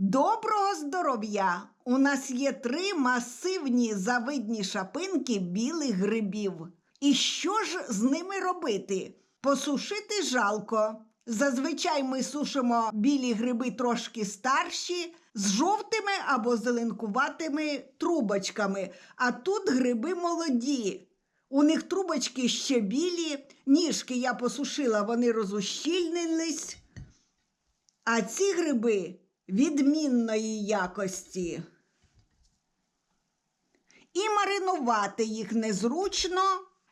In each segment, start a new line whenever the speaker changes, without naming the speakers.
Доброго здоров'я! У нас є три масивні завидні шапинки білих грибів. І що ж з ними робити? Посушити жалко. Зазвичай ми сушимо білі гриби трошки старші, з жовтими або зеленкуватими трубочками, а тут гриби молоді. У них трубочки ще білі, ніжки я посушила, вони розущільнились. А ці гриби відмінної якості. І маринувати їх незручно.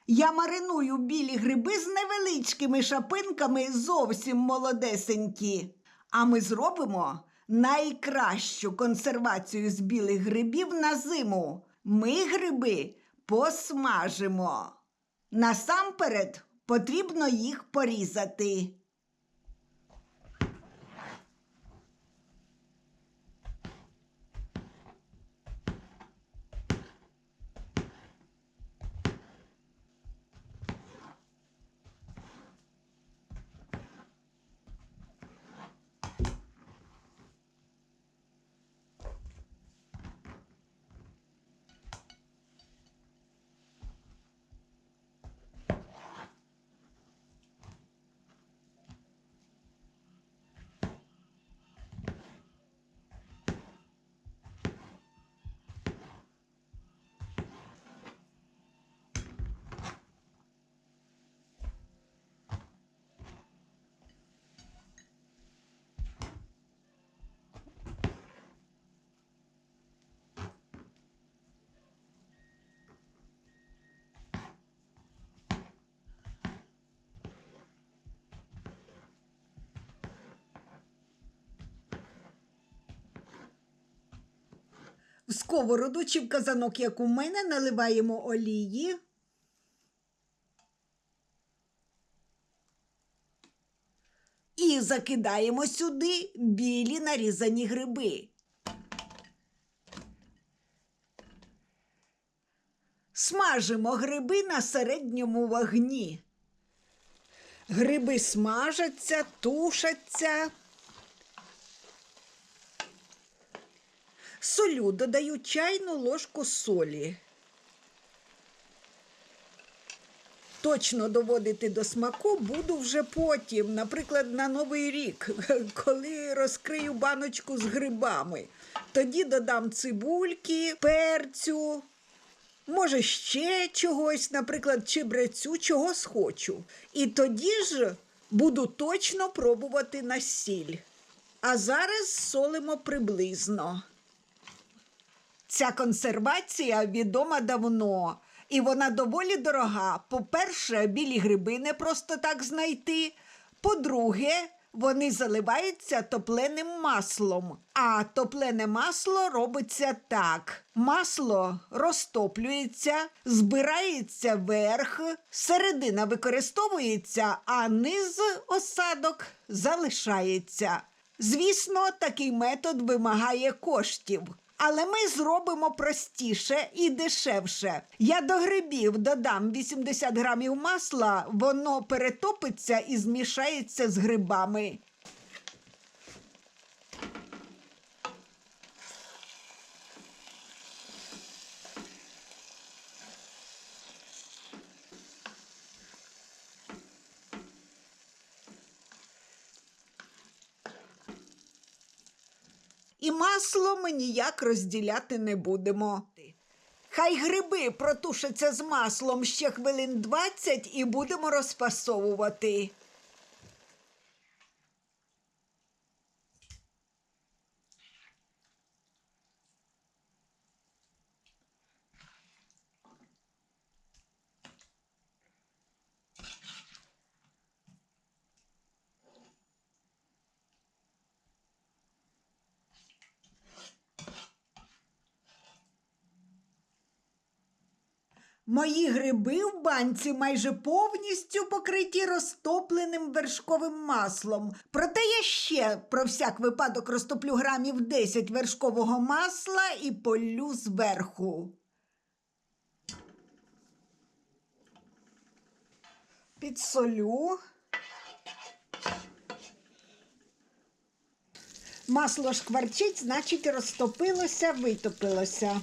Я мариную білі гриби з невеличкими шапинками зовсім молодесенькі. А ми зробимо найкращу консервацію з білих грибів на зиму. Ми гриби посмажимо. Насамперед потрібно їх порізати. В сковороду чи в казанок, як у мене, наливаємо олії. І закидаємо сюди білі нарізані гриби. Смажимо гриби на середньому вогні. Гриби смажаться, тушаться. Солю додаю чайну ложку солі. Точно доводити до смаку буду вже потім, наприклад, на Новий рік, коли розкрию баночку з грибами. Тоді додам цибульки, перцю, може ще чогось, наприклад, чебрецю, чого схочу. І тоді ж буду точно пробувати на сіль. А зараз солимо приблизно. Ця консервація відома давно, і вона доволі дорога. По-перше, білі гриби не просто так знайти. По-друге, вони заливаються топленим маслом. А топлене масло робиться так: масло розтоплюється, збирається верх, середина використовується, а низ осадок залишається. Звісно, такий метод вимагає коштів. Але ми зробимо простіше і дешевше. Я до грибів додам 80 грамів масла, воно перетопиться і змішається з грибами. І масло ми ніяк розділяти не будемо. Хай гриби протушаться з маслом ще хвилин 20 і будемо розфасовувати. Мої гриби в банці майже повністю покриті розтопленим вершковим маслом. Проте я ще про всяк випадок розтоплю грамів 10 вершкового масла і полю зверху. Підсолю. Масло шкварчить, значить розтопилося, витопилося.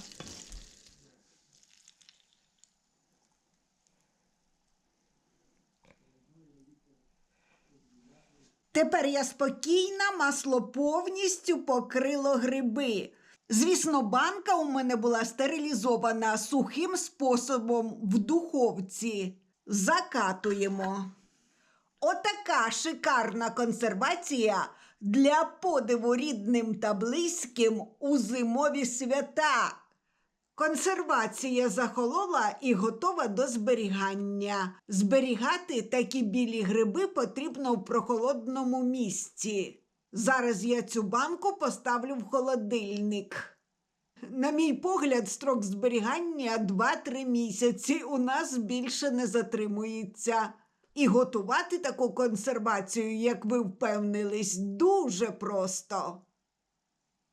Тепер я спокійна, масло повністю покрило гриби. Звісно, банка у мене була стерилізована сухим способом в духовці. Закатуємо. Отака шикарна консервація для подиву рідним та близьким у зимові свята. Консервація захолола і готова до зберігання. Зберігати такі білі гриби потрібно в прохолодному місці. Зараз я цю банку поставлю в холодильник. На мій погляд, строк зберігання 2-3 місяці у нас більше не затримується. І готувати таку консервацію, як ви впевнились, дуже просто.